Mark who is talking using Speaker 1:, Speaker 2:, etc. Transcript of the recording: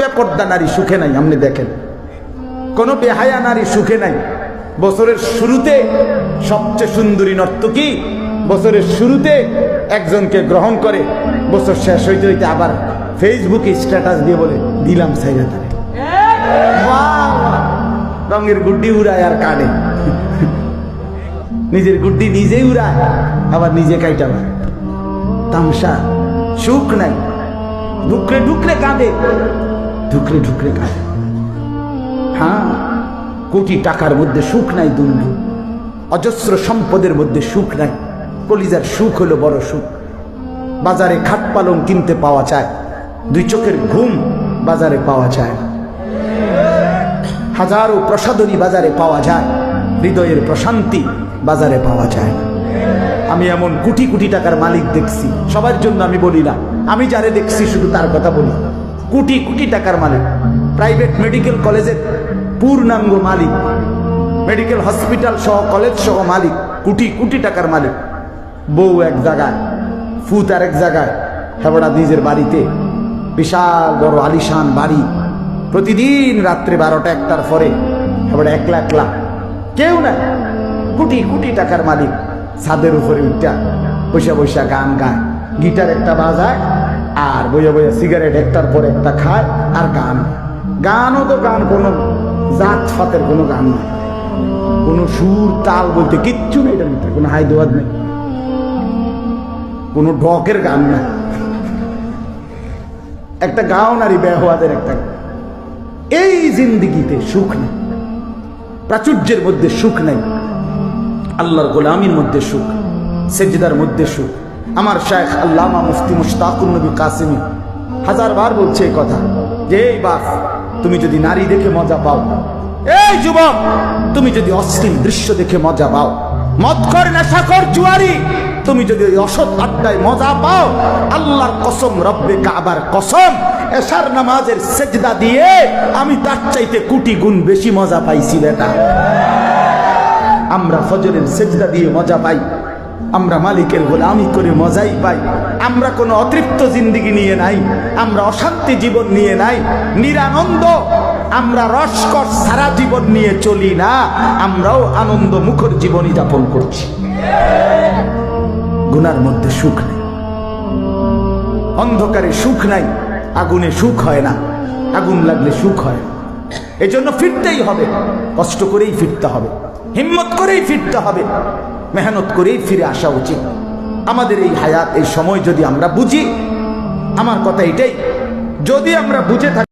Speaker 1: বেপর্দা নারী সুখে নাই, আপনি দেখেন। কোনো বেহায়া নারী সুখে নাই। বছরের শুরুতে সবচেয়ে সুন্দরী নর্তকী, বছরের শুরুতে একজনকে গ্রহণ করে, বছর শেষ হইতে হইতে আবার ফেসবুকে স্ট্যাটাস দিয়ে বলে, দিলাম রঙের গুড্ডি উড়ায় আর কাটে নিজের গুড্ডি নিজেই উড়ায়, আবার নিজে কাইটা তামসা, সুখ নাই। ঢুকরে ঢুকরে কাঁদে। ঢুকরে ঢুকরে কাঁদে। হ্যাঁ কোটি টাকার মধ্যে সুখ নাই দুন্দু অজস্র সম্পদের মধ্যে সুখ নাই। কলিজার সুখ হলো বড় সুখ। বাজারে খাট পালং কিনতে পাওয়া যায়। দুই চোখের ঘুম বাজারে পাওয়া যায় হাজারো প্রসাদনী বাজারে পাওয়া যায়। হৃদয়ের প্রশান্তি বাজারে পাওয়া যায় আমি এমন কোটি কোটি টাকার মালিক দেখছি। সবার জন্য আমি বলি না। আমি যারে দেখছি শুধু তার কথা বলি। কোটি কোটি টাকার মালিক। প্রাইভেট মেডিকেল কলেজের পূর্ণাঙ্গ মালিক। মেডিকেল হসপিটাল সহ কলেজ সহ মালিক, কোটি কোটি টাকার মালিক। বউ এক জায়গায়, ফুত আর এক জায়গায়, হেবড়া নিজের বাড়িতে। বিশাল বড় আলিশান বাড়ি। প্রতিদিন রাত্রে বারোটা একটার পরে হেবড়া একলা একলা। কেউ না কোটি কোটি টাকার মালিক। ছাদের উপরে উঠটা বৈশা বৈশা গান গায়। গিটার একটা বাজায় আর বইয়া বইয়া সিগারেট একটার পর একটা খায় আর গান। গানও তো গান, কোনো জাত ফাতের কোনো গান নাই। কোনো সুর, তাল বলতে কিচ্ছু নেই এটার ভিতরে, কোনো হাইদোয়াদ নেই। কোনো ডকের গান নাই। একটা গাও নারী বেহওয়াদের একটা, এই জিন্দিগিতে সুখ নেই, প্রাচুর্যের মধ্যে সুখ নাই, আল্লাহর গোলামির মধ্যে সুখ, সেজদার মধ্যে সুখ। আমার শেখ আল্লামা মুফতি মুশতাকুর নবী কাসিমি হাজার বার বলছে এই কথা যে, এই বাপ তুমি যদি নারী দেখে মজা পাও, এই যুবক, তুমি যদি অশ্লীল দৃশ্য দেখে মজা পাও মদকর নেশাকর জুয়ারি, তুমি যদি অসৎ আড্ডায় মজা পাও, আল্লাহর কসম, রব্বে কাবার কসম, এশার নামাজের সেজদা দিয়ে আমি তার চাইতে কোটি গুণ বেশি মজা পাইছি, বেটা। আমরা ফজরের সেজদা দিয়ে মজা পাই। আমরা মালিকের গোলামি করে মজাই পাই। আমরা কোনো অতৃপ্ত জিন্দিগি নিয়ে নাই। আমরা অশান্তি জীবন নিয়ে নাই। নিরানন্দ। আমরা রসকর সারা জীবন নিয়ে চলি না। আমরাও আনন্দ মুখর জীবন যাপন করছি। গুনার মধ্যে সুখ নেই। অন্ধকারে সুখ নাই। আগুনে সুখ হয় না। আগুন লাগলে সুখ হয় এজন্য ফিরতেই হবে। কষ্ট করেই ফিরতে হবে। হিম্মত করেই ফিরতে হবে। মেহনত করেই ফিরে আসা উচিত। আমাদের এই হায়াত, এই সময় যদি আমরা বুঝি, আমার কথা এটাই। যদি আমরা বুঝে থাকি